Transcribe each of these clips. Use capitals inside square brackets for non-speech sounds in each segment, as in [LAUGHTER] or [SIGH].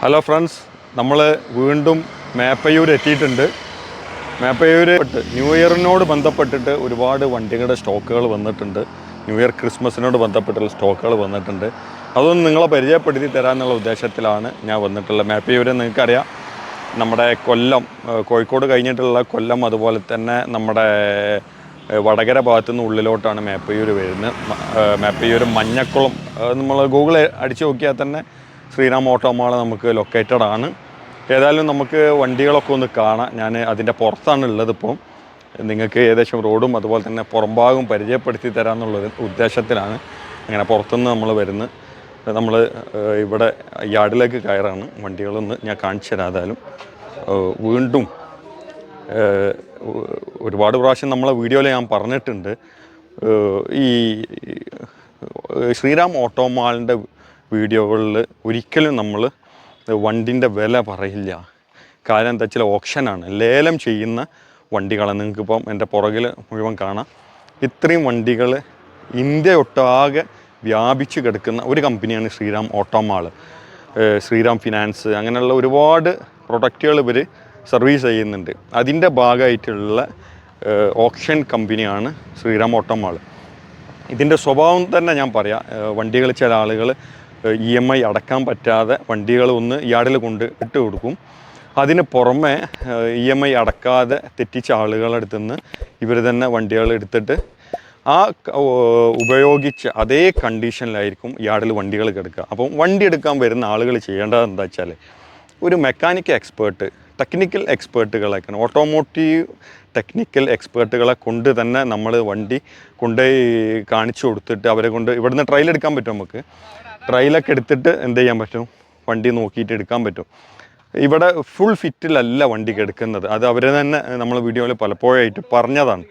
Hello friends നമ്മൾ വീണ്ടും മേപ്പയൂർ എത്തിയിട്ടുണ്ട്. മേപ്പയൂർ ന്യൂ ഇയറിനോട് ബന്ധപ്പെട്ടിട്ട് ഒരുപാട് വണ്ടികളുടെ സ്റ്റോക്കുകൾ വന്നിട്ടുണ്ട്. ന്യൂ ഇയർ ക്രിസ്മസിനോട് ബന്ധപ്പെട്ടുള്ള സ്റ്റോക്കുകൾ വന്നിട്ടുണ്ട്. അതൊന്നും നിങ്ങളെ പരിചയപ്പെടുത്തി തരാമെന്നുള്ള ഉദ്ദേശത്തിലാണ് ഞാൻ വന്നിട്ടുള്ളത്. മേപ്പയൂർ നിങ്ങൾക്കറിയാം നമ്മുടെ കൊല്ലം കോഴിക്കോട് കഴിഞ്ഞിട്ടുള്ള കൊല്ലം അതുപോലെ തന്നെ നമ്മുടെ വടകര ഭാഗത്തു നിന്ന് ഉള്ളിലോട്ടാണ് മേപ്പയൂർ വരുന്നത്. മേപ്പയൂർ മഞ്ഞക്കുളം നമ്മൾ ഗൂഗിൾ അടിച്ചു നോക്കിയാൽ തന്നെ ശ്രീറാം ഓട്ടോമാൾ നമുക്ക് ലൊക്കേറ്റഡ് ആണ്. ഏതായാലും നമുക്ക് വണ്ടികളൊക്കെ ഒന്ന് കാണാം. ഞാൻ അതിന്റെ പുറത്താണ് ഉള്ളത് ഇപ്പോൾ നിങ്ങൾക്ക് ഏകദേശം റോഡും അതുപോലെ തന്നെ പുറംഭാഗവും പരിചയപ്പെടുത്തി തരാമെന്നുള്ള ഉദ്ദേശത്തിലാണ് അങ്ങനെ പുറത്തുനിന്ന് നമ്മൾ വരുന്നത്. നമ്മൾ ഇവിടെ യാർഡിലേക്ക് കയറാണ്. വണ്ടികളൊന്ന് ഞാൻ കാണിച്ചു തരാം ഏതായാലും. വീണ്ടും ഒരുപാട് പ്രാവശ്യം നമ്മളെ വീഡിയോയിൽ ഞാൻ പറഞ്ഞിട്ടുണ്ട്. ഈ ശ്രീറാം ഓട്ടോ ഓട്ടോമാളിന്റെ വീഡിയോകളിൽ ഒരിക്കലും നമ്മൾ വണ്ടിന്റെ വില പറയില്ല. കാരണം എന്താ വെച്ചാൽ ഓപ്ഷനാണ്. ലേലം ചെയ്യുന്ന വണ്ടികളാണ്. നിങ്ങൾക്കിപ്പം എന്റെ പുറകിൽ മുഴുവൻ കാണാം. ഇത്രയും വണ്ടികൾ ഇന്ത്യ ഒട്ടാകെ വ്യാപിച്ചു കിടക്കുന്ന ഒരു കമ്പനിയാണ് ശ്രീരാം ഓട്ടോമാൾ. ശ്രീരാം ഫിനാൻസ് അങ്ങനെയുള്ള ഒരുപാട് പ്രൊഡക്റ്റുകൾ ഇവർ സർവീസ് ചെയ്യുന്നുണ്ട്. അതിന്റെ ഭാഗമായിട്ടുള്ള ഓപ്ഷൻ കമ്പനിയാണ് ശ്രീറാം ഓട്ടോമാൾ. ഇതിന്റെ സ്വഭാവം തന്നെ ഞാൻ പറയാം. വണ്ടികൾ ചില ആളുകൾ ഇ എം ഐ അടക്കാൻ പറ്റാതെ വണ്ടികൾ ഒന്ന് യാർഡിൽ കൊണ്ട് ഇട്ട് കൊടുക്കും. അതിന് പുറമെ ഇ എം ഐ അടക്കാതെ തെറ്റിച്ച ആളുകളുടെ അടുത്ത് നിന്ന് ഇവർ തന്നെ വണ്ടികൾ എടുത്തിട്ട് ആ ഉപയോഗിച്ച് അതേ കണ്ടീഷനിലായിരിക്കും യാർഡിൽ വണ്ടികൾ കിടക്കുക അപ്പം വണ്ടി എടുക്കാൻ വരുന്ന ആളുകൾ ചെയ്യേണ്ടത് എന്താ വെച്ചാൽ ഒരു മെക്കാനിക്കൽ എക്സ്പേർട്ട് ടെക്നിക്കൽ എക്സ്പേർട്ടുകളൊക്കെ ഓട്ടോമോട്ടീവ് ടെക്നിക്കൽ എക്സ്പേർട്ടുകളെ കൊണ്ട് തന്നെ നമ്മൾ വണ്ടി കൊണ്ടുപോയി കാണിച്ചു കൊടുത്തിട്ട് അവരെ കൊണ്ട് ഇവിടുന്ന് ട്രയൽ എടുക്കാൻ പറ്റും നമുക്ക്. ട്രയലൊക്കെ എടുത്തിട്ട് എന്ത് ചെയ്യാൻ പറ്റും? വണ്ടി നോക്കിയിട്ട് എടുക്കാൻ പറ്റും. ഇവിടെ ഫുൾ ഫിറ്റിലല്ല വണ്ടി എടുക്കുന്നത്. അത് അവർ തന്നെ നമ്മൾ വീഡിയോയിൽ പലപ്പോഴായിട്ട് പറഞ്ഞതാണ്.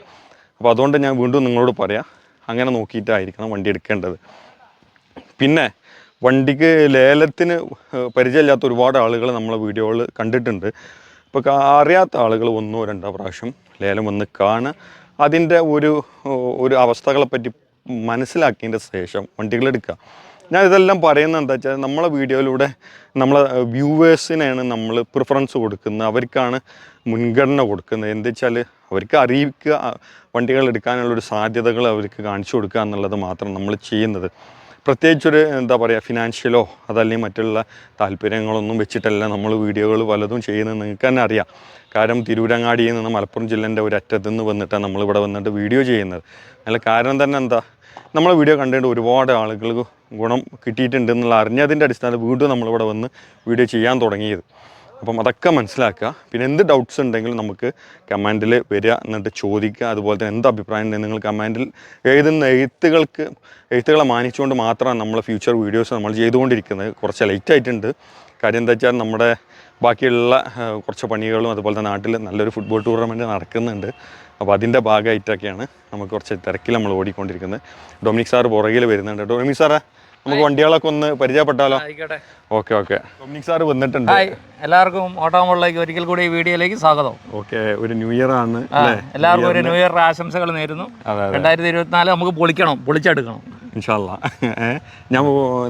അപ്പോൾ അതുകൊണ്ട് ഞാൻ വീണ്ടും നിങ്ങളോട് പറയാം അങ്ങനെ നോക്കിയിട്ടായിരിക്കണം വണ്ടി എടുക്കേണ്ടത്. പിന്നെ വണ്ടിക്ക് ലേലത്തിന് പരിചയമില്ലാത്ത ഒരുപാട് ആളുകൾ നമ്മളെ വീഡിയോകൾ കണ്ടിട്ടുണ്ട്. ഇപ്പോൾ അറിയാത്ത ആളുകൾ ഒന്നോ രണ്ടോ പ്രാവശ്യം ലേലം വന്ന് കാണുക. അതിന്റെ ഒരു ഒരു അവസ്ഥകളെപ്പറ്റി മനസ്സിലാക്കിയതിന്റെ ശേഷം വണ്ടികൾ എടുക്കുക ഞാൻ ഇതെല്ലാം പറയുന്നത് എന്താ വെച്ചാൽ നമ്മളെ വീഡിയോയിലൂടെ നമ്മളെ വ്യൂവേഴ്സിനാണ് നമ്മൾ പ്രിഫറൻസ് കൊടുക്കുന്നത്. അവർക്കാണ് മുൻഗണന കൊടുക്കുന്നത്. എന്താ വെച്ചാൽ അവർക്ക് അറിയിക്കുക വണ്ടികൾ എടുക്കാനുള്ളൊരു സാധ്യതകൾ അവർക്ക് കാണിച്ചു കൊടുക്കുക എന്നുള്ളത് മാത്രം നമ്മൾ ചെയ്യുന്നത്. പ്രത്യേകിച്ചൊരു എന്താ പറയുക ഫിനാൻഷ്യലോ അതല്ലെങ്കിൽ മറ്റുള്ള താല്പര്യങ്ങളൊന്നും വെച്ചിട്ടല്ല നമ്മൾ വീഡിയോകൾ പലതും ചെയ്യുന്നത്. നിങ്ങൾക്ക് തന്നെ അറിയാം. കാരണം തിരൂരങ്ങാടിയിൽ നിന്ന് മലപ്പുറം ജില്ലേന്റെ ഒരു അറ്റത്ത് നിന്ന് വന്നിട്ടാണ് നമ്മളിവിടെ വന്നിട്ട് വീഡിയോ ചെയ്യുന്നത്. അതിൽ കാരണം തന്നെ എന്താ നമ്മളെ വീഡിയോ കണ്ടിട്ട് ഒരുപാട് ആളുകൾക്ക് ഗുണം കിട്ടിയിട്ടുണ്ട് എന്നുള്ള അറിഞ്ഞതിന്റെ അടിസ്ഥാനത്തിൽ വീണ്ടും നമ്മളിവിടെ വന്ന് വീഡിയോ ചെയ്യാൻ തുടങ്ങിയത്. അപ്പം അതൊക്കെ മനസ്സിലാക്കുക. പിന്നെ എന്ത് ഡൗട്ട്സ് ഉണ്ടെങ്കിലും നമുക്ക് കമാൻഡിൽ വരിക എന്നിട്ട് ചോദിക്കുക. അതുപോലെ തന്നെ എന്ത് അഭിപ്രായം ഉണ്ടെങ്കിൽ നിങ്ങൾ കമാൻഡിൽ എഴുതുന്ന എഴുത്തുകൾക്ക് എഴുത്തുകളെ മാനിച്ചുകൊണ്ട് മാത്രമാണ് നമ്മൾ ഫ്യൂച്ചർ വീഡിയോസ് നമ്മൾ ചെയ്തുകൊണ്ടിരിക്കുന്നത്. കുറച്ച് ലേറ്റ് ആയിട്ടുണ്ട്. കാര്യം എന്താ വെച്ചാൽ നമ്മുടെ ബാക്കിയുള്ള കുറച്ച് പണികളും അതുപോലെ തന്നെ നാട്ടിൽ നല്ലൊരു ഫുട്ബോൾ ടൂർണമെന്റ് നടക്കുന്നുണ്ട്. അപ്പോൾ അതിന്റെ ഭാഗമായിട്ടൊക്കെയാണ് നമുക്ക് കുറച്ച് തിരക്കിൽ നമ്മൾ ഓടിക്കൊണ്ടിരിക്കുന്നത്. ഡൊമിനിക് സാർ പുറകിൽ വരുന്നുണ്ട്. ഡൊമിനിക് സാറേ നമുക്ക് വണ്ടികളൊക്കെ ഒന്ന് പരിചയപ്പെട്ടാലോ? Okay okay. ഡൊമിനിക് സാർ വന്നിട്ടുണ്ട്. എല്ലാവർക്കും ഓട്ടോമോളിലേക്ക് ഒരിക്കൽ കൂടി ഈ വീഡിയോയിലേക്ക് സ്വാഗതം. ഓക്കെ ഒരു ന്യൂ ഇയർ ആണ് എല്ലാവർക്കും ഒരു ന്യൂ ഇയർ ആശംസകൾ നേരുന്നു. രണ്ടായിരത്തി ഇരുപത്തിനാല് നമുക്ക് പൊളിക്കണം പൊളിച്ചെടുക്കണം. ഇൻഷാല്ല [LAUGHS] ഞാൻ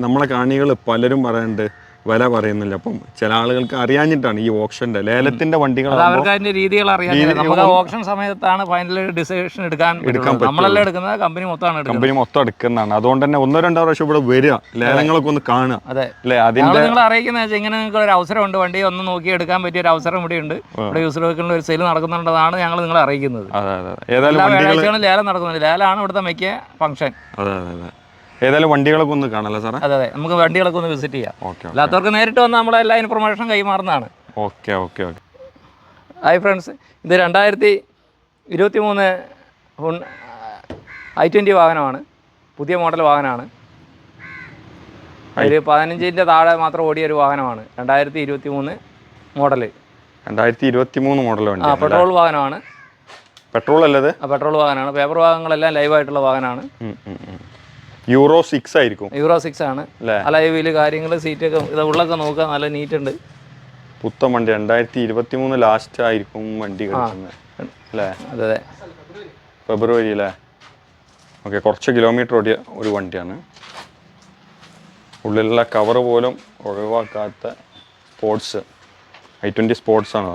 നമ്മളെ കാണികൾ പലരും പറയുന്നുണ്ട് വില പറയുന്നില്ല അപ്പം ചില ആളുകൾക്ക് അറിയാഞ്ഞിട്ടാണ് ഈ ഓപ്ഷന്റെ ലേലത്തിന്റെ വണ്ടികൾ അവർക്ക് അതിന്റെ രീതികൾ അറിയാം നമുക്ക് ഓപ്ഷൻ സമയത്താണ് ഫൈനൽ ഡിസിഷൻ എടുക്കാൻ എടുക്കാൻ നമ്മളല്ല എടുക്കുന്നത് കമ്പനി മൊത്തമാണ് കമ്പനി മൊത്തം എടുക്കുന്നതാണ്. അതുകൊണ്ട് തന്നെ ഒന്നോ രണ്ടോ പ്രാവശ്യം ഇവിടെ വരിക. ലേലങ്ങളൊക്കെ ഒന്ന് കാണുക. അതെ. അല്ലെ? അതിന്റെ നിങ്ങൾ അറിയിക്കുന്ന വെച്ചാൽ ഇങ്ങനെ നിങ്ങൾക്ക് ഒരു അവസരമുണ്ട്. വണ്ടി ഒന്ന് നോക്കി എടുക്കാൻ പറ്റിയ ഒരു അവസരം ഇവിടെ ഉണ്ട്. ഇവിടെ യൂസർ വെഹിക്കിളിന് ഒരു സെയിൽ നടക്കുന്നുണ്ടെന്നാണ് ഞങ്ങൾ നിങ്ങളെ അറിയിക്കുന്നത്. ഏതായാലും ലേലം നടക്കുന്നുണ്ട്. ലേലാണ് ഇവിടുത്തെ മിക്ക ഫംഗ്ഷൻ അതെ അതെ അതെ. ഏതായാലും വണ്ടികളൊക്കെ ഒന്ന് കാണാല്ലേ സാറേ? അതെ അതെ. നമുക്ക് വണ്ടികളൊക്കെ ഒന്ന് വിസിറ്റ് ചെയ്യാം. ഓക്കെ അല്ലാത്തവർക്ക് നേരിട്ട് വന്ന് നമ്മളെ എല്ലാ information കൈമാറുന്നതാണ്. Okay okay okay. Hi friends ഇത് രണ്ടായിരത്തി ഇരുപത്തി മൂന്ന് ഐ ട്വന്റി വാഹനമാണ്. പുതിയ മോഡൽ വാഹനമാണ്. ഒരു പതിനഞ്ചിന്റെ താഴെ മാത്രം ഓടിയ ഒരു വാഹനമാണ്. രണ്ടായിരത്തി ഇരുപത്തി മൂന്ന് മോഡൽ രണ്ടായിരത്തി ഇരുപത്തി മൂന്ന് മോഡൽ ആ പെട്രോൾ വാഹനമാണ്. പെട്രോൾ അല്ലത്? പെട്രോൾ വാഹനമാണ്. പേപ്പർ വാഹനങ്ങളെല്ലാം ലൈവായിട്ടുള്ള വാഹനമാണ്. യൂറോ സിക്സ് ആയിരിക്കും. യൂറോ സിക്സ് ആണ്. അല്ലേ? അലൈവിൽ കാര്യങ്ങൾ സീറ്റൊക്കെ ഇത് ഉള്ളൊക്കെ നോക്കുക നല്ല നീറ്റ് ഉണ്ട്. പുത്തൻ വണ്ടി രണ്ടായിരത്തി ഇരുപത്തി മൂന്ന് ലാസ്റ്റ് ആയിരിക്കും വണ്ടി അല്ലേ? അതെ ഫെബ്രുവരി അല്ലേ? ഓക്കെ കുറച്ച് കിലോമീറ്റർ ഓടിയ ഒരു വണ്ടിയാണ്. ഉള്ളിലുള്ള കവർ പോലും ഒഴിവാക്കാത്ത സ്പോർട്സ് ഐ ട്വന്റി സ്പോർട്സ് ആണ്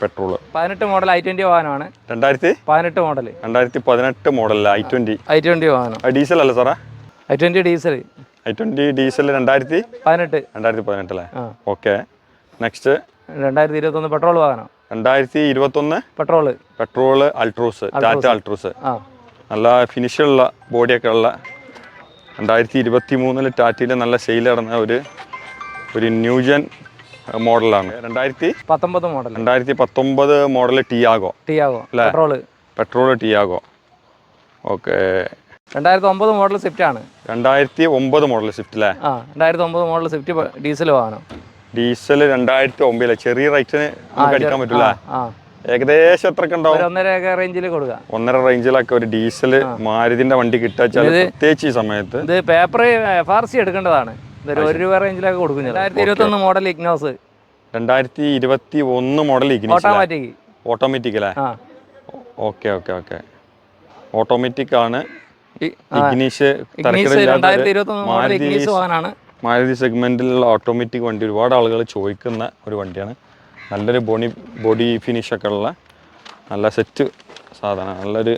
പെട്രോൾ പതിനെട്ട് മോഡൽ ഐ ട്വന്റി വാഹനമാണ്. രണ്ടായിരത്തി? പതിനെട്ട് മോഡൽ രണ്ടായിരത്തി പതിനെട്ട് മോഡലിൽ ഐ ട്വന്റി ഐ ട്വന്റി വാഹനം. ഡീസൽ അല്ല സാറേ? I twenty diesel I twenty diesel രണ്ടായിരത്തി പതിനെട്ട്. രണ്ടായിരത്തി പതിനെട്ട് അല്ലേ? ഓക്കെ നെക്സ്റ്റ് രണ്ടായിരത്തി ഇരുപത്തൊന്ന് പെട്രോൾ വാഹനം രണ്ടായിരത്തി ഇരുപത്തൊന്ന് petrol petrol Altroz Tata Altroz നല്ല ഫിനിഷുള്ള ബോഡിയൊക്കെ ഉള്ള രണ്ടായിരത്തി ഇരുപത്തി മൂന്നിൽ ടാറ്റയിൽ നല്ല സെയിൽ നടന്ന ഒരു ഒരു ന്യൂജൻ മോഡലാണ് രണ്ടായിരത്തി പത്തൊമ്പത് മോഡൽ രണ്ടായിരത്തി പത്തൊമ്പത് model Tiago Tiago petrol petrol Tiago okay രണ്ടായിരത്തി ഒമ്പത് മോഡൽ സ്വിഫ്റ്റ് ആണ് രണ്ടായിരത്തി ഒമ്പത് മോഡൽ സ്വിഫ്റ്റ് അല്ലേ ആ രണ്ടായിരത്തി ഒമ്പത് മോഡൽ സ്വിഫ്റ്റ് ഡീസൽ വാഹനം. ഡീസൽ രണ്ടായിരത്തി ഒമ്പതിലെ ചെറിയ റേറ്റിന് നമുക്ക് അടിക്കാൻ പറ്റില്ല? ആ ഏകദേശം എത്ര ഉണ്ടാവും? ഒരു ഒന്നര റേഞ്ചിൽ കൊടുക്കുക ഒന്നര റേഞ്ചിലൊക്കെ ഒരു ഡീസൽ മാരുതിന്റെ വണ്ടി കിട്ടാച്ചാൽ പ്രത്യേകിച്ച് ഈ സമയത്ത്. ഇത് പേപ്പർ എഫ് ആർ സി എടുക്കേണ്ടതാണ്. ഇതൊരു ഒരു രൂപ റേഞ്ചിലൊക്കെ കൊടുക്കുന്നത് രണ്ടായിരത്തി ഇരുപത്തൊന്ന് മോഡൽ ഇഗ്നോസ് രണ്ടായിരത്തി ഇരുപത്തി ഒന്ന് മോഡൽ ഇഗ്നോസ് ഓട്ടോമാറ്റിക് ഓട്ടോമാറ്റിക് അല്ലേ ആ. Okay okay okay. ഓട്ടോമാറ്റിക് ആണ്. ഇഗ്നീഷ് മാരുതി സെഗ്മെന്റിലുള്ള ഓട്ടോമാറ്റിക് വണ്ടി ഒരുപാട് ആളുകൾ ചോദിക്കുന്ന ഒരു വണ്ടിയാണ്. നല്ലൊരു ബോണി ബോഡി ഫിനിഷ് ഒക്കെ ഉള്ള നല്ല സെറ്റ് സാധനം നല്ലൊരു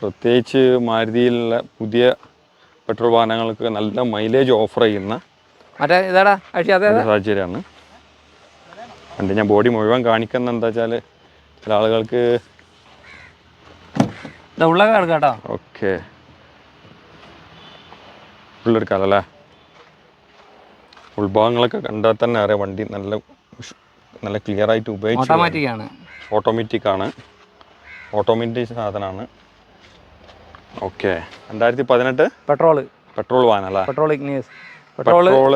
പ്രത്യേകിച്ച് മാരുതിയിലുള്ള പുതിയ പെട്രോൾ വാഹനങ്ങൾക്ക് നല്ല മൈലേജ് ഓഫർ ചെയ്യുന്ന സാഹചര്യമാണ്. വണ്ടി ഞാൻ ബോഡി മുഴുവൻ കാണിക്കുന്ന എന്താ വെച്ചാൽ ചില ആളുകൾക്ക് ഓക്കെ. ഉള്ളെടുക്കാമല്ലേ ഉൾഭാഗങ്ങളൊക്കെ കണ്ടാൽ തന്നെ അറിയാം വണ്ടി നല്ല നല്ല ക്ലിയർ ആയിട്ട് ഉപയോഗിച്ചു ഓട്ടോമാറ്റിക് ആണ്. ഓട്ടോമാറ്റിക് ആണ്. ഓട്ടോമാറ്റിക് സാധനമാണ് ഓക്കെ. രണ്ടായിരത്തി പതിനെട്ട്? Petrol petrol വാഹനല്ലേ? Petrol Ignis petrol Baleno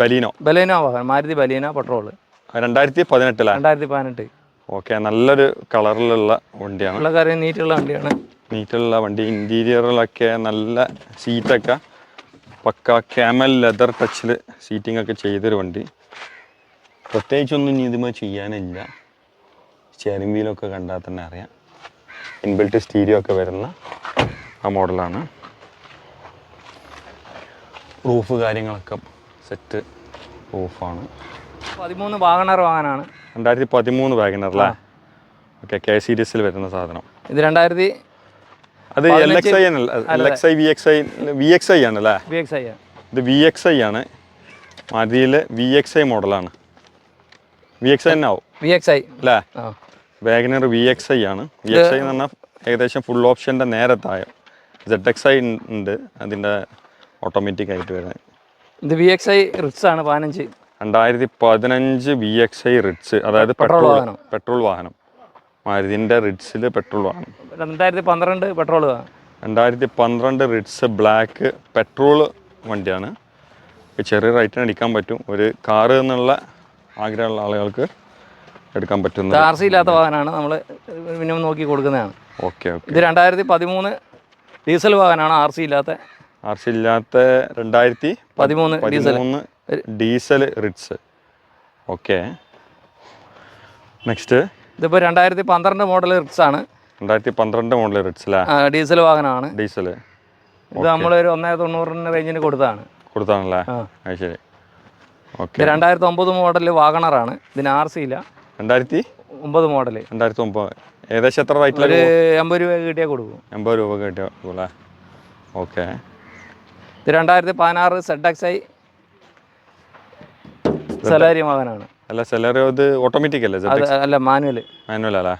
Baleno Baleno വാഹനം. മാരുതി ബലീനോ പെട്രോൾ രണ്ടായിരത്തി പതിനെട്ടിലാണ് രണ്ടായിരത്തി പതിനെട്ട്. ഓക്കെ നല്ലൊരു കളറിലുള്ള വണ്ടിയാണ്. ഉള്ള കാര്യം നീറ്റുള്ള വണ്ടിയാണ്. നീറ്റുള്ള വണ്ടി ഇന്റീരിയറിലൊക്കെ നല്ല സീറ്റൊക്കെ പക്ക ക്യാമൽ ലെതർ ടച്ചിൽ സീറ്റിംഗ് ഒക്കെ ചെയ്തൊരു വണ്ടി. പ്രത്യേകിച്ചൊന്നും ഇനി ഇതുമേ ചെയ്യാനില്ല. സ്റ്റിയറിംഗ് വീലൊക്കെ കണ്ടാൽ തന്നെ അറിയാം. ഇൻബിൽറ്റ് സ്റ്റീരിയോ ഒക്കെ വരുന്ന ആ മോഡലാണ്. റൂഫ് കാര്യങ്ങളൊക്കെ സെറ്റ് റൂഫാണ് പതിമൂന്ന് വാഗണർ വാഹനമാണ് രണ്ടായിരത്തി പതിമൂന്ന് വാഗനർ അല്ലേ ഓക്കെ കെ സീരീസിൽ വരുന്ന സാധനം ഇത് രണ്ടായിരത്തി അത് L X I L X I V X I V X I ആണല്ലേ വി എക്സ് ഐ ഇത് വി എക്സ് ഐ ആണ് മതിയിൽ വി എക്സ് ഐ മോഡലാണ് വി എക്സ് ഐ തന്നെ ആവും വി എക്സ് ഐ അല്ലേ wagon R V X I ആണ് V X I എന്ന് പറഞ്ഞാൽ ഏകദേശം ഫുൾ ഓപ്ഷന്റെ നേരെ താഴെ സെഡ് എക്സ് ഐ ഉണ്ട് അതിന്റെ ഓട്ടോമാറ്റിക് ആയിട്ട് വരുന്നത് ഇത് വി എക്സ് ഐ റിറ്റ്സ് ആണ് പതിനഞ്ച് രണ്ടായിരത്തി പതിനഞ്ച് വി എക്സ് ഐ റിഡ്സ് അതായത് പെട്രോൾ വാഹനം. പെട്രോൾ വാഹനം. മാരുതിന്റെ റിഡ്സിൽ പെട്രോൾ വാഹനം. രണ്ടായിരത്തി പന്ത്രണ്ട് പെട്രോൾ രണ്ടായിരത്തി പന്ത്രണ്ട് റിഡ്സ് ബ്ലാക്ക് പെട്രോൾ വണ്ടിയാണ്. ചെറിയ റേറ്റിന് അടിക്കാൻ പറ്റും. ഒരു കാറ് എന്നുള്ള ആഗ്രഹമുള്ള ആളുകൾക്ക് എടുക്കാൻ പറ്റുന്ന സി ഇല്ലാത്ത വാഹനമാണ് നമ്മൾ മിനിമം നോക്കി കൊടുക്കുന്നതാണ്. Okay okay. ഇത് രണ്ടായിരത്തി പതിമൂന്ന് ഡീസൽ വാഹനമാണ് ആർ സി ഇല്ലാത്ത. ആർ സി ഇല്ലാത്ത രണ്ടായിരത്തി പതിമൂന്ന് diesel. Diesel Ritz. Okay. Next ഇതിപ്പോൾ രണ്ടായിരത്തി പന്ത്രണ്ട് മോഡൽ റിറ്റ്സ് ആണ് രണ്ടായിരത്തി പന്ത്രണ്ട് മോഡൽ റിഡ്സ് ഡീസൽ വാഹനമാണ്. ഡീസൽ. ഇത് നമ്മൾ ഒരു ഒന്നേ തൊണ്ണൂറിന് റേഞ്ചിന് കൊടുത്തതാണ്. കൊടുത്താണല്ലേ. അത് ശരി. ഓക്കെ. രണ്ടായിരത്തി ഒമ്പത് മോഡൽ വാഗണറാണ്. ഇതിന് ആർ സി ഇല്ല രണ്ടായിരത്തി? ഒമ്പത് മോഡൽ രണ്ടായിരത്തി ഒമ്പത് ഏകദേശം എത്ര റേറ്റ് ഒരു എൺപത് രൂപ കിട്ടിയാൽ കൊടുക്കും. എൺപത് രൂപ കിട്ടിയാൽ ഓക്കെ. ഇത് രണ്ടായിരത്തി പതിനാറ് സെഡ് എക്സ് ഐ സലാരി മകനാണ് അല്ല സെലറി ഇത് ഓട്ടോമാറ്റിക് അല്ലേ അല്ല മാനുവൽ മാനുവൽ അല്ലേ?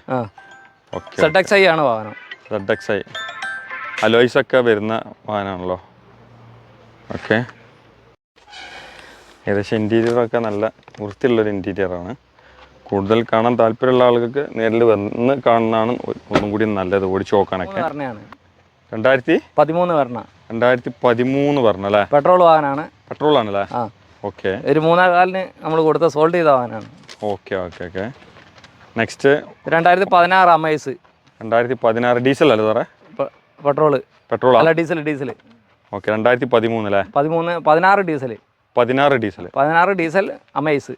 ഓക്കെ സെഡ് എക്സ് ഐ ആണ് വാഹനം. റെഡ് എക്സ് ഐ അലോയ്സ് ഒക്കെ വരുന്ന വാഹനമാണല്ലോ ഓക്കെ ഏകദേശം ഇന്റീരിയറൊക്കെ നല്ല വൃത്തിയുള്ളൊരു ഇന്റീരിയറാണ് കൂടുതൽ കാണാൻ താല്പര്യമുള്ള ആളുകൾക്ക് നേരിൽ വന്ന് കാണുന്നതാണ് ഒന്നും കൂടി നല്ലത് ഓടിച്ചു നോക്കാനൊക്കെ. രണ്ടായിരത്തി? പതിമൂന്ന് വരണ. രണ്ടായിരത്തി പതിമൂന്ന് പറഞ്ഞല്ലേ പെട്രോൾ വാഹനമാണ് പെട്രോൾ ആണല്ലേ ആ. ഓക്കെ ഒരു മൂന്നേ കാലിന് നമ്മൾ കൊടുത്ത സോൾഡ് ചെയ്ത വാഹനമാണ്. ഓക്കെ ഓക്കെ ഓക്കെ നെക്സ്റ്റ് രണ്ടായിരത്തി പതിനാറ് അമേസ്. രണ്ടായിരത്തി പതിനാറ് ഡീസൽ അല്ലേ സാറേ? പെട്രോൾ. പെട്രോൾ അല്ല ഡീസൽ ഡീസൽ. ഓക്കെ രണ്ടായിരത്തി പതിമൂന്ന് അല്ലേ? പതിമൂന്ന് പതിനാറ് ഡീസൽ പതിനാറ് ഡീസൽ പതിനാറ് ഡീസൽ അമേസ്.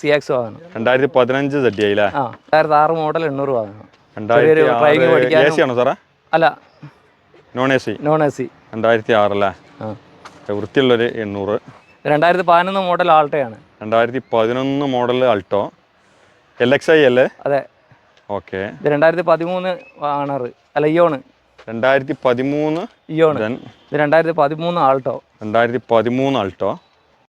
സി എക്സ് വാഹനം. രണ്ടായിരത്തി പതിനഞ്ച് സെറ്റ് ആയില്ലേ ആ രണ്ടായിരത്തി ആറ് മോഡൽ എണ്ണൂറ് വാഹനം ഡ്രൈവിംഗ് ആണോ സാറേ? അല്ല. Non A C non A C രണ്ടായിരത്തി ആറല്ലേ വൃത്തിയുള്ളൊരു എണ്ണൂറ്. രണ്ടായിരത്തി പതിനൊന്ന് മോഡൽ ആൾട്ടയാണ്. രണ്ടായിരത്തി പതിനൊന്ന് model Alto? L X I അല്ലേ? അതെ. ഓക്കെ. ഇത് രണ്ടായിരത്തി പതിമൂന്ന് വാണർ അല്ല ഇയോണ് രണ്ടായിരത്തി പതിമൂന്ന് ഇയോണ് ഇത് രണ്ടായിരത്തി പതിമൂന്ന് ആൾട്ടോ. രണ്ടായിരത്തി പതിമൂന്ന് ആൾട്ടോ.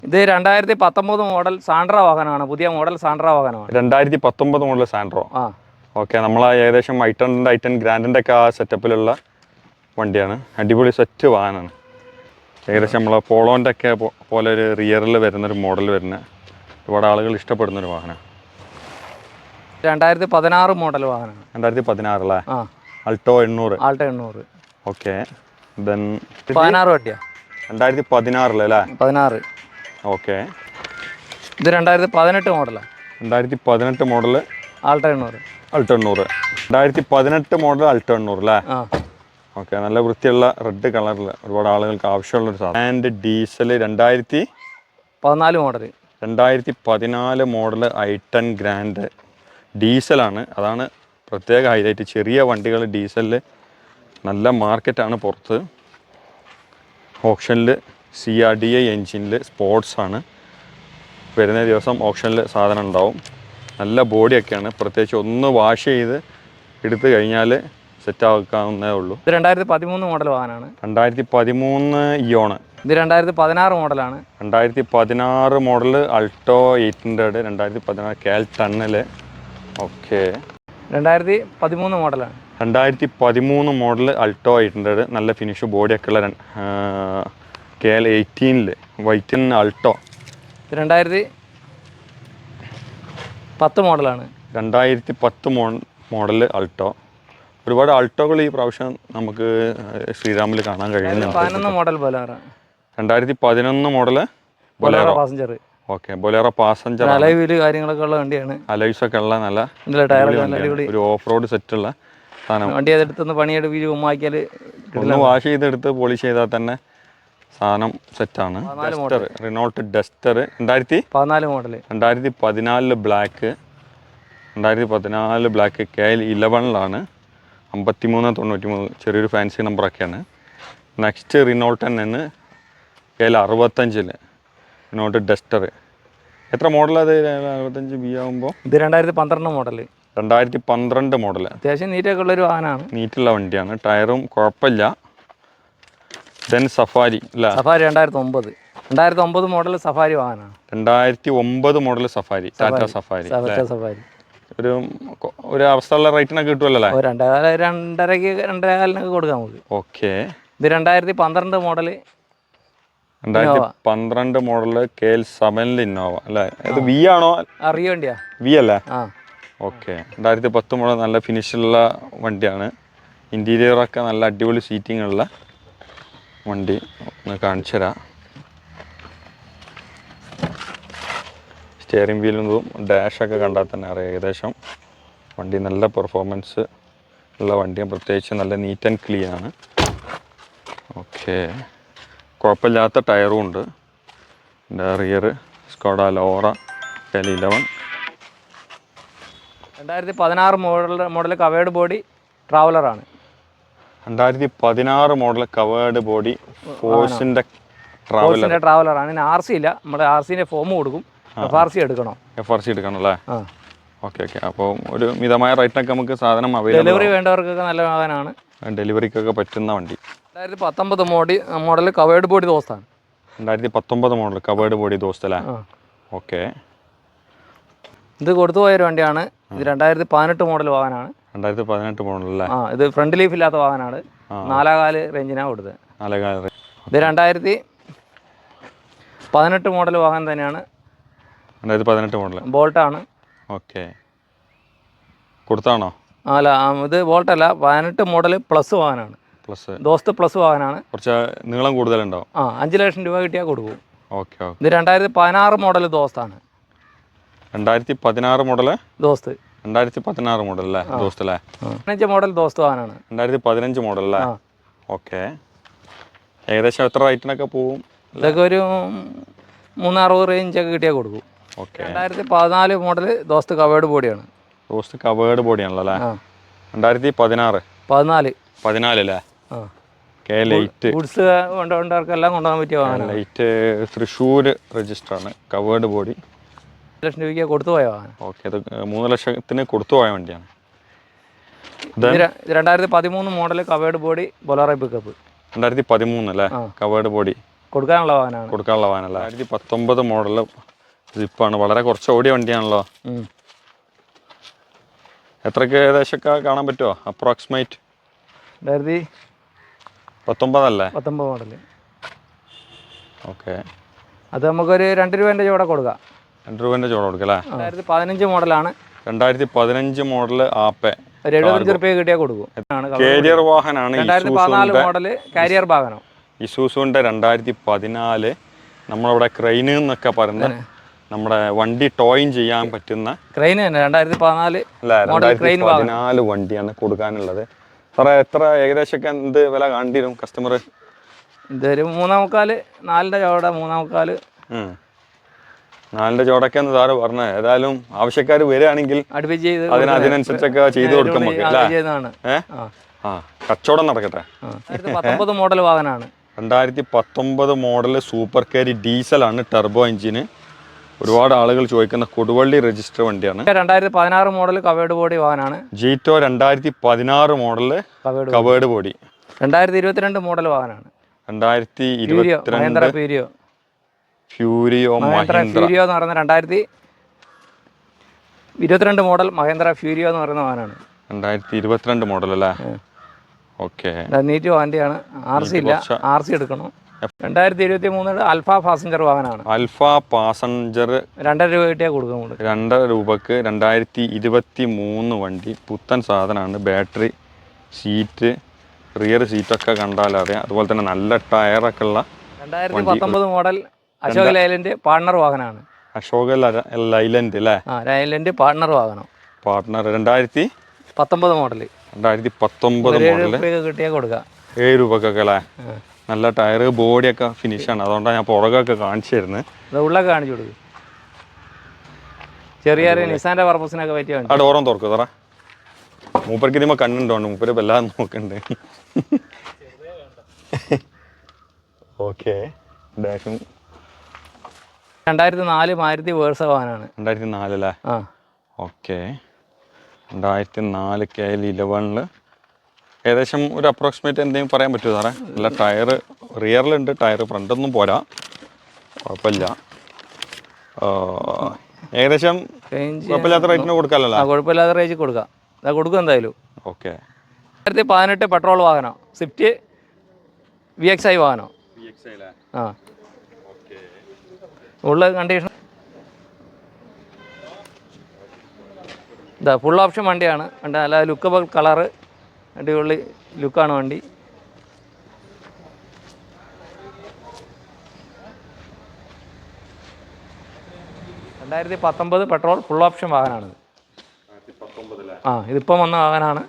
ഇത് രണ്ടായിരത്തി പത്തൊമ്പത് മോഡൽ സാൻഡ്ര വാഹനമാണ്. പുതിയ മോഡൽ സാൻഡ്ര വാഹനമാണ്. രണ്ടായിരത്തി പത്തൊമ്പത് മോഡൽ സാൻഡ്രോ. ആ. ഓക്കെ നമ്മൾ ഏകദേശം ഐ ടെന്റെ ഐ ടെൻ ഗ്രാൻഡിന്റെ ഒക്കെ ആ സെറ്റപ്പിലുള്ള വണ്ടിയാണ്. അടിപൊളി സെറ്റ് വാഹനമാണ് ഏകദേശം നമ്മളെ പോളോന്റെ ഒക്കെ പോലെ ഒരു റിയറിൽ വരുന്ന ഒരു മോഡൽ വരുന്ന ഒരുപാട് ആളുകൾ ഇഷ്ടപ്പെടുന്ന ഒരു വാഹനം. രണ്ടായിരത്തി പതിനാറ് മോഡൽ വാഹനമാണ് രണ്ടായിരത്തി പതിനാറല്ലേ ആ. അൾട്ടോ എണ്ണൂറ്. ആൾട്ടോ എണ്ണൂറ്. ഓക്കെ. ദെൻ പതിനാറ് വട്ടിയാ രണ്ടായിരത്തി പതിനാറിലല്ലേ പതിനാറ്. ഓക്കെ. ഇത് രണ്ടായിരത്തി പതിനെട്ട് മോഡലാണ് രണ്ടായിരത്തി പതിനെട്ട് മോഡൽ ആൾട്ടോ എണ്ണൂറ്. അൾട്ടോ എണ്ണൂറ്. രണ്ടായിരത്തി പതിനെട്ട് മോഡൽ അൾട്ടോ എണ്ണൂറ് അല്ലേ? ആ. ഓക്കെ നല്ല വൃത്തിയുള്ള റെഡ് കളറിൽ ഒരുപാട് ആളുകൾക്ക് ആവശ്യമുള്ളൊരു സാധനം. ആൻഡ് ഡീസൽ രണ്ടായിരത്തി പതിനാല് മോഡൽ രണ്ടായിരത്തി പതിനാല് മോഡൽ ഐ ടെൻ ഗ്രാൻഡ് ഡീസലാണ് അതാണ് പ്രത്യേക ഹൈലൈറ്റ് ചെറിയ വണ്ടികൾ ഡീസലിൽ നല്ല മാർക്കറ്റാണ് പുറത്ത്. ഓപ്ഷനിൽ സി ആർ ഡി ഐ എൻജിനിൽ സ്പോർട്സാണ് വരുന്ന ദിവസം ഓപ്ഷനിൽ സാധനം ഉണ്ടാവും. നല്ല ബോഡിയൊക്കെയാണ് പ്രത്യേകിച്ച് ഒന്ന് വാഷ് ചെയ്ത് എടുത്തു കഴിഞ്ഞാൽ സെറ്റ് ആക്കാവുന്നേ ഉള്ളൂ. ഇത് രണ്ടായിരത്തി പതിമൂന്ന് മോഡൽ വാഹനമാണ്. രണ്ടായിരത്തി പതിമൂന്ന് ഇയോണ് ഇത് രണ്ടായിരത്തി പതിനാറ് മോഡലാണ് രണ്ടായിരത്തി പതിനാറ് മോഡൽ അൾട്ടോ എയ്റ്റ് ഹൺഡ്രഡ് രണ്ടായിരത്തി പതിനാറ് കാൽ ടണ്ണൽ ഓക്കെ രണ്ടായിരത്തി പതിമൂന്ന് മോഡലാണ് രണ്ടായിരത്തി പതിമൂന്ന് മോഡൽ അൾട്ടോ എയ്റ്റ് ഹൺഡ്രഡ് നല്ല ഫിനിഷ് ബോഡിയൊക്കെ ഉള്ള കെ എൽ എയ്റ്റീനിൽ വൈറ്റിൻ അൾട്ടോ രണ്ടായിരത്തി പത്ത് മോഡലാണ് രണ്ടായിരത്തി പത്ത് മോഡൽ അൾട്ടോ ഒരുപാട് അൾട്ടോകൾ ഈ പ്രാവശ്യം നമുക്ക് ശ്രീരാമിൽ കാണാൻ പതിനൊന്ന് മോഡൽ ബൊലേറ രണ്ടായിരത്തി പതിനൊന്ന് model Bolero passenger okay Bolero passenger Alavil കാര്യങ്ങളൊക്കെ ഉള്ള വണ്ടിയാണ്. അലൈസ് ഒക്കെ ഉള്ള നല്ല ഒരു ഓഫ് റോഡ് സെറ്റ് ഉള്ള സാധനം. വണ്ടി അതെടുത്തൊന്ന് പണിയെടുപ്പിച്ച് ഉമ്മാക്കിയാൽ ഒന്ന് വാഷ് ചെയ്തെടുത്ത് പോളിഷ് ചെയ്താൽ തന്നെ സാധനം സെറ്റാണ് ഡസ്റ്റർ റിനോൾട്ട് ഡസ്റ്റർ രണ്ടായിരത്തി പതിനാല് മോഡൽ രണ്ടായിരത്തി പതിനാലിൽ ബ്ലാക്ക് രണ്ടായിരത്തി പതിനാല് ബ്ലാക്ക് കെ എൽ ഇലവനിലാണ് അമ്പത്തി മൂന്ന് തൊണ്ണൂറ്റി മൂന്ന് ചെറിയൊരു ഫാൻസി നമ്പറൊക്കെയാണ് നെക്സ്റ്റ് റിനോൾട്ടൻ എന്ന് കയ്യിൽ അറുപത്തഞ്ചിൽ റിനോൾട്ട് ഡസ്റ്റർ എത്ര മോഡലത് അറുപത്തഞ്ച് ബി ആകുമ്പോൾ ഇത് രണ്ടായിരത്തി പന്ത്രണ്ട് മോഡൽ രണ്ടായിരത്തി പന്ത്രണ്ട് മോഡൽ അത്യാവശ്യം നീറ്റൊക്കെ ഉള്ളൊരു വാഹനമാണ്. നീറ്റുള്ള വണ്ടിയാണ്. ടയറും കുഴപ്പമില്ല. ദെൻ സഫാരി അല്ല സഫാരി രണ്ടായിരത്തി ഒമ്പത് രണ്ടായിരത്തി ഒമ്പത് മോഡൽ സഫാരി വാഹനമാണ് രണ്ടായിരത്തി ഒമ്പത് model Safari Tata Safari Safari ഒരു ഒരു അവസ്ഥയുള്ള റേറ്റിനൊക്കെ കിട്ടുമല്ലോ രണ്ടേകാല രണ്ടരക്ക് രണ്ടേകാലിനൊക്കെ കൊടുക്കാം നമുക്ക് ഓക്കെ. ഇത് രണ്ടായിരത്തി പന്ത്രണ്ട് മോഡൽ രണ്ടായിരത്തി പന്ത്രണ്ട് മോഡൽ കെ എൽ സെവനിൽ ഇന്നോവ അല്ലേ? ഇത് വി ആണോ? അറിയ വണ്ടിയാ. വി അല്ലേ? ഓക്കെ. രണ്ടായിരത്തി പത്ത് മോഡൽ നല്ല ഫിനിഷുള്ള വണ്ടിയാണ്. ഇന്റീരിയറൊക്കെ നല്ല അടിപൊളി സീറ്റിംഗ് ഉള്ള വണ്ടി. ഒന്ന് കാണിച്ചു തരാം സ്റ്റിയറിംഗ് വീലും ഡാഷൊക്കെ കണ്ടാൽ തന്നെ അറിയാം. ഏകദേശം വണ്ടി നല്ല പെർഫോമൻസ് ഉള്ള വണ്ടിയാണ്. പ്രത്യേകിച്ച് നല്ല നീറ്റ് ആൻഡ് ക്ലീൻ ആണ്. ഓക്കെ കുഴപ്പമില്ലാത്ത ടയറും ഉണ്ട്. എന്റെ rear Skoda Laura K L eleven രണ്ടായിരത്തി പതിനാറ് മോഡൽ മോഡൽ കവേർഡ് ബോഡി ട്രാവലറാണ് രണ്ടായിരത്തി പതിനാറ് മോഡൽ കവേർഡ് ബോഡി ഫോഴ്സിന്റെ ട്രാവലർ ട്രാവലറാണ് ആർ സി ഇല്ല. നമ്മുടെ ആർ സിന്റെ ഫോം കൊടുക്കും. എഫ് ആർ സി എടുക്കണം? എഫ് ആർ സി എടുക്കണം അല്ലേ ഓക്കെ ഓക്കെ അപ്പോൾ ഒരു മിതമായ റേറ്റിനൊക്കെ നമുക്ക് സാധനം അവൈലബിൾ ഡെലിവറി വേണ്ടവർക്കൊക്കെ നല്ല വാഹനമാണ് ഡെലിവറിക്കൊക്കെ പറ്റുന്ന വണ്ടി. രണ്ടായിരത്തി പത്തൊമ്പത് മോഡി മോഡൽ കവേർഡ് ബോഡി ദോസ്താണ് രണ്ടായിരത്തി പത്തൊമ്പത് മോഡൽ കവേർഡ് ബോഡി ദോസ്തല്ലേ അല്ലേ? ഓക്കെ ഇത് കൊടുത്തു പോയൊരു വണ്ടിയാണ്. ഇത് രണ്ടായിരത്തി പതിനെട്ട് മോഡൽ വാഹനമാണ്. രണ്ടായിരത്തി പതിനെട്ട് മോഡൽ അല്ലേ? ആ ഇത് ഫ്രണ്ട് ലീഫ് ഇല്ലാത്ത വാഹനമാണ്. നാലാകാൽ റേഞ്ചിനാണ് കൊടുത്തത്. നാലാകാൽ ഇത് രണ്ടായിരത്തി പതിനെട്ട് മോഡൽ വാഹനം തന്നെയാണ്. രണ്ടായിരത്തി പതിനെട്ട് മോഡൽ ബോൾട്ടാണ്. ഓക്കെ. കൊടുത്താണോ? അല്ല ഇത് ബോൾട്ടല്ല പതിനെട്ട് മോഡൽ പ്ലസ് വാഹനമാണ്. പ്ലസ്. ദോസ്ത് പ്ലസ് വാഹനമാണ്. കുറച്ച് നീളം കൂടുതലുണ്ടാവും. ആ അഞ്ച് ലക്ഷം രൂപ കിട്ടിയാൽ കൊടുക്കും. ഓക്കെ ഇത് രണ്ടായിരത്തി പതിനാറ് മോഡൽ ദോസ്താണ്. രണ്ടായിരത്തി പതിനാറ് മോഡൽ ദോസ്ത്. രണ്ടായിരത്തി പതിനാറ് മോഡൽ അല്ലേ ദോസ്ത് അല്ലേ? പതിനഞ്ച് മോഡൽ ദോസ്ത് വാഹനമാണ്. രണ്ടായിരത്തി പതിനഞ്ച് മോഡൽ അല്ലേ ഓക്കെ. ഏകദേശം എത്ര റേറ്റിനൊക്കെ പോവും? ഇതൊക്കെ ഒരു മൂന്നറുപത് റേഞ്ചൊക്കെ കിട്ടിയാൽ കൊടുക്കും. രണ്ടായിരത്തി പതിനാല് മോഡൽ ദോസ്ത് കവേർഡ് ബോഡിയാണ്. ദോസ്ത് കവേർഡ് ബോഡിയാണല്ലോ അല്ലേ? രണ്ടായിരത്തി പതിനാറ് പതിനാല്. പതിനാല് അല്ലേ ലൈറ്റ്. ഗുഡ്സ് എല്ലാം കൊണ്ടുപോകാൻ പറ്റിയ വാഹനം ലൈറ്റ് തൃശ്ശൂർ രജിസ്റ്ററാണ് കവേർഡ് ബോഡി. ലക്ഷം രൂപയ്ക്ക് കൊടുത്തു പോയ വാഹനം. ഓക്കെ അത് മൂന്ന് ലക്ഷത്തിന് കൊടുത്തു പോയ വണ്ടിയാണ്. രണ്ടായിരത്തി പതിമൂന്ന് model covered body Bolero pickup രണ്ടായിരത്തി പതിമൂന്ന് അല്ലേ കവേർഡ് ബോഡി. കൊടുക്കാനുള്ള വാഹനമാണ്. കൊടുക്കാനുള്ള വാഹനമല്ല? രണ്ടായിരത്തി പത്തൊമ്പത് മോഡൽ ജിപ്പാണ് വളരെ കുറച്ച് ഓടിയ വണ്ടിയാണല്ലോ. എത്രക്ക് ഏകദേശമൊക്കെ കാണാൻ പറ്റുമോ അപ്രോക്സിമേറ്റ് രണ്ടായിരത്തി പത്തൊമ്പതല്ലേ? പത്തൊമ്പത് മോഡൽ ഓക്കെ അത് നമുക്കൊരു രണ്ട് രൂപേന്റെ ചോടെ കൊടുക്കാം. രണ്ട് രൂപേന്റെ ചോട കൊടുക്കല്ലേ രണ്ടായിരത്തി പതിനഞ്ച് മോഡലാണ് രണ്ടായിരത്തി പതിനഞ്ച് മോഡൽ ആപ്പെ. ഒരു എഴുപത്തഞ്ച് റുപ്യ കിട്ടിയാൽ കൊടുക്കും. കേരിയർ വാഹനമാണ് രണ്ടായിരത്തി പതിനാല് മോഡൽ കാരിയർ വാഹനം. ഇസൂസുവിന്റെ രണ്ടായിരത്തി പതിനാല്. നമ്മളിവിടെ ക്രെയിന് എന്നൊക്കെ നമ്മുടെ വണ്ടി ടോയിൻ ചെയ്യാൻ പറ്റുന്ന ക്രെയിൻ തന്നെ രണ്ടായിരത്തി പതിനാല് ക്രെയിൻ പതിനാല് വണ്ടിയാണ് കൊടുക്കാനുള്ളത്. സാറേ എത്ര ഏകദേശമൊക്കെ എന്ത് വില കാണ്ടി വരും കസ്റ്റമർ ഇതൊരു മൂന്നാമുക്കാൽ നാലിന്റെ ചോട മൂന്നേ മുക്കാൽ നാലിന്റെ ചോടൊക്കെ എന്ന് സാറ് പറഞ്ഞത് ഏതായാലും ആവശ്യക്കാർ വരികയാണെങ്കിൽ അതിന് അതിനനുസരിച്ചൊക്കെ ചെയ്തു കൊടുക്കാൻ ആ. കച്ചവടം നടക്കട്ടെ. പത്തൊമ്പത് മോഡൽ വാഹനമാണ് രണ്ടായിരത്തി പത്തൊമ്പത് മോഡൽ സൂപ്പർ കാരി ഡീസലാണ് ടെർബോ എഞ്ചിന് ഒരുപാട് ആളുകൾ ചോദിക്കുന്ന കൊടുവള്ളി രജിസ്റ്റർ വണ്ടിയാണ്. രണ്ടായിരത്തി പതിനാറ് മോഡൽ കവേർഡ് ബോഡി വാഹനമാണ് ജീറ്റോ രണ്ടായിരത്തി പതിനാറ് മോഡൽ കവേർഡ് ബോഡി രണ്ടായിരത്തി ഇരുപത്തിരണ്ട് മോഡൽ വാഹനമാണ്. രണ്ടായിരത്തി ഇരുപത്തിരണ്ട് ഫ്യൂരിയോ ഫ്യൂരിയോ ഫ്യൂരിയോ എന്ന് പറയുന്ന രണ്ടായിരത്തി ഇരുപത്തിരണ്ട് മോഡൽ മഹേന്ദ്ര ഫ്യൂരിയോ എന്ന് പറയുന്ന വാഹനമാണ്. രണ്ടായിരത്തി ഇരുപത്തിരണ്ട് മോഡൽ അല്ലേ ഓക്കെ നീറ്റ് വാണ്ടിയാണ് ആർ സി ഇല്ല. ആർ സി എടുക്കണം. രണ്ടായിരത്തി ഇരുപത്തി മൂന്നിൽ അൽഫ പാസഞ്ചർ വാഹനമാണ്. അൽഫ പാസഞ്ചർ രണ്ടര രൂപ കിട്ടിയാൽ കൊടുക്കും നമ്മൾ രണ്ടര രൂപക്ക് രണ്ടായിരത്തി ഇരുപത്തി മൂന്ന് വണ്ടി. പുത്തൻ സാധനമാണ്. ബാറ്ററി സീറ്റ് റിയർ സീറ്റൊക്കെ കണ്ടാൽ അറിയാം. അതുപോലെ തന്നെ നല്ല ടയറൊക്കെ ഉള്ള രണ്ടായിരത്തി പത്തൊമ്പത് മോഡൽ അശോക് ലൈലൻഡ് പാർട്ണർ വാഹനമാണ്. അശോക ലൈലൻഡ് അല്ലേ? ലൈലൻഡ് പാർട്ണർ വാഹനം. പാർട്ണർ രണ്ടായിരത്തി പത്തൊമ്പത് മോഡൽ രണ്ടായിരത്തി പത്തൊമ്പത് മോഡൽ കിട്ടിയാൽ കൊടുക്കാം. ഏഴ് രൂപക്കൊക്കെ അല്ലേ. നല്ല ടയർ ബോഡിയൊക്കെ ഫിനിഷാണ് അതുകൊണ്ടാണ് ഞാൻ പുറകൊക്കെ കാണിച്ചു തരുന്നത് ഉള്ളൊക്കെ കാണിച്ചു കൊടുക്കും. ചെറിയ നിസാന്റെ പർപ്പസിനൊക്കെ പറ്റിയ ആ ഡോറും തുറക്കും സാറേ മൂപ്പർക്ക് ഇതിമ കണ്ണുണ്ടോണ്ട് മൂപ്പര് വല്ലാതെ നോക്കണ്ട്. ഓക്കെ. ഡാഷും രണ്ടായിരത്തി നാല് മാരുതി വേഴ്സ വാഹനമാണ് രണ്ടായിരത്തി നാലല്ലേ ഓക്കെ. രണ്ടായിരത്തി നാല് കെ എൽ ഇലവനിൽ ഏകദേശം ഒരു അപ്രോക്സിമേറ്റ് എന്തെങ്കിലും പറയാൻ പറ്റുമോ സാറേ? അല്ല ടയർ റിയറിലുണ്ട് ടയർ ഫ്രണ്ടൊന്നും പോരാ. കുഴപ്പമില്ല. ഏകദേശം റേഞ്ച് കുഴപ്പമില്ലാത്ത റേറ്റിന് കൊടുക്കാമല്ലോ ആ റേറ്റ് റേഞ്ച് കൊടുക്കാം. അതാ കൊടുക്കും എന്തായാലും. ഓക്കെ. രണ്ടായിരത്തി പതിനെട്ട് പെട്രോൾ വാഹനം സ്വിഫ്റ്റ് വി എക്സ് ഐ വാഹനം. ആ. ഉള്ള കണ്ടീഷൻ ഇതാ ഫുൾ ഓപ്ഷൻ വണ്ടിയാണ്. വണ്ടി നല്ല ലുക്കബിൾ കളറ് അടിപൊളി ലുക്കാണ് വണ്ടി. രണ്ടായിരത്തി പത്തൊമ്പത് പെട്രോൾ ഫുൾ ഓപ്ഷൻ വാഹനമാണിത് ആ ഇതിപ്പം വന്ന വാഹനമാണ്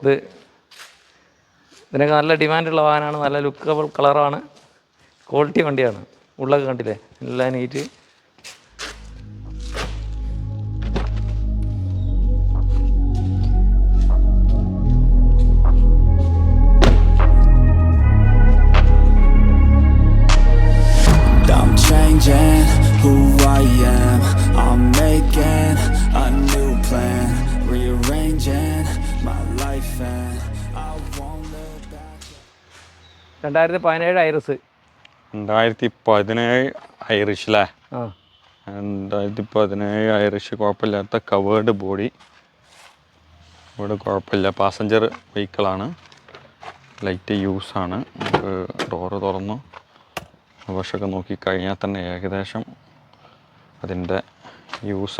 ഇത് ഇതിനൊക്കെ നല്ല ഡിമാൻഡുള്ള വാഹനമാണ് നല്ല ലുക്കബിൾ കളറാണ് ക്വാളിറ്റി വണ്ടിയാണ്. ഉള്ളൊക്കെ കണ്ടില്ലേ? എല്ലാം നീറ്റ് രണ്ടായിരത്തി പതിനേഴ് ഐറിസ്. രണ്ടായിരത്തി പതിനേഴ് ഐറിഷ് അല്ലേ രണ്ടായിരത്തി പതിനേഴ് ഐറിഷ് കുഴപ്പമില്ലാത്ത കവേർഡ് ബോഡി. ഇവിടെ കുഴപ്പമില്ല. പാസഞ്ചർ വെഹിക്കിളാണ്. ലൈറ്റ് യൂസാണ്. നമുക്ക് ഡോറ് തുറന്നു. പക്ഷൊക്കെ നോക്കി കഴിഞ്ഞാൽ തന്നെ ഏകദേശം അതിന്റെ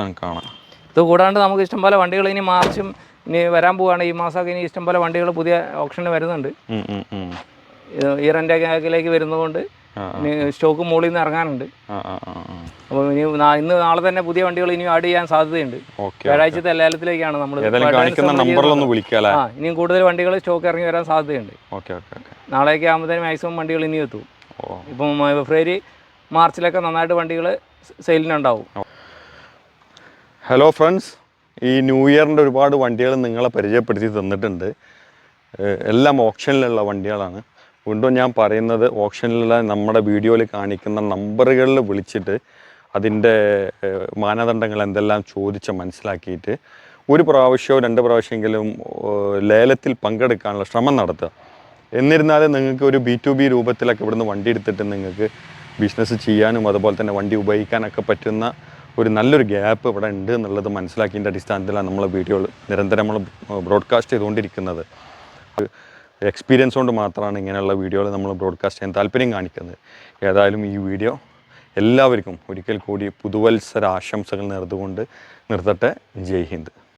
ആണ് കാണാം. ഇത് കൂടാണ്ട് നമുക്ക് ഇഷ്ടംപോലെ വണ്ടികൾ ഇനി മാർച്ചും ഇനി വരാൻ പോവുകയാണ് ഈ മാസമൊക്കെ ഇനി ഇഷ്ടംപോലെ വണ്ടികൾ പുതിയ ഓപ്ഷന് വരുന്നുണ്ട്. റെന്റ് ഈ റെന്റേക്കിലേക്ക് വരുന്നതുകൊണ്ട് സ്റ്റോക്ക് മുകളിൽ നിന്ന് ഇറങ്ങാനുണ്ട്. അപ്പോൾ ഇനി ഇന്ന് നാളെ തന്നെ പുതിയ വണ്ടികൾ ഇനി ആഡ് ചെയ്യാൻ സാധ്യതയുണ്ട്. വ്യാഴാഴ്ചത്തെ ലേലത്തിലേക്കാണ് നമ്മൾ ആ ഇനിയും കൂടുതൽ വണ്ടികൾ സ്റ്റോക്ക് ഇറങ്ങി വരാൻ സാധ്യതയുണ്ട്. നാളെയൊക്കെ ആകുമ്പോഴത്തേന് ഓക്കെ. നാളേക്ക് ആകുമ്പോഴത്തേനും മാക്സിമം വണ്ടികൾ ഇനി എത്തും. ഇപ്പം ഫെബ്രുവരി മാർച്ചിലൊക്കെ നന്നായിട്ട് വണ്ടികൾ സെയിലിനുണ്ടാവും ഹലോ ഫ്രണ്ട്സ് ഈ ന്യൂ ഇയറിന്റെ ഒരുപാട് വണ്ടികൾ നിങ്ങളെ പരിചയപ്പെടുത്തി തന്നിട്ടുണ്ട്. എല്ലാം ഓപ്ഷനിലുള്ള വണ്ടികളാണ്. വീണ്ടും ഞാൻ പറയുന്നത് ഓപ്ഷനിലുള്ള നമ്മുടെ വീഡിയോയിൽ കാണിക്കുന്ന നമ്പറുകളിൽ വിളിച്ചിട്ട് അതിന്റെ മാനദണ്ഡങ്ങൾ എന്തെല്ലാം ചോദിച്ച് മനസ്സിലാക്കിയിട്ട് ഒരു പ്രാവശ്യമോ രണ്ട് പ്രാവശ്യമെങ്കിലും ലേലത്തിൽ പങ്കെടുക്കാനുള്ള ശ്രമം നടത്തുക. എന്നിരുന്നാലും നിങ്ങൾക്ക് ഒരു ബി ടു ബി രൂപത്തിലൊക്കെ ഇവിടുന്ന് വണ്ടി എടുത്തിട്ട് നിങ്ങൾക്ക് ബിസിനസ് ചെയ്യാനും അതുപോലെ തന്നെ വണ്ടി ഉപയോഗിക്കാനൊക്കെ പറ്റുന്ന ഒരു നല്ലൊരു ഗ്യാപ്പ് ഇവിടെ ഉണ്ട് എന്നുള്ളത് മനസ്സിലാക്കിയതിന്റെ അടിസ്ഥാനത്തിലാണ് നമ്മൾ വീഡിയോ നിരന്തരം നമ്മൾ ബ്രോഡ്കാസ്റ്റ് ചെയ്തുകൊണ്ടിരിക്കുന്നത്. എക്സ്പീരിയൻസ് കൊണ്ട് മാത്രമാണ് ഇങ്ങനെയുള്ള വീഡിയോകൾ നമ്മൾ ബ്രോഡ്കാസ്റ്റ് ചെയ്യാൻ താല്പര്യം കാണിക്കുന്നത്. ഏതായാലും ഈ വീഡിയോ എല്ലാവർക്കും ഒരിക്കൽ കൂടി പുതുവത്സര ആശംസകൾ നേർന്നുകൊണ്ട് നിർത്തട്ടെ. ജയ് ഹിന്ദ്.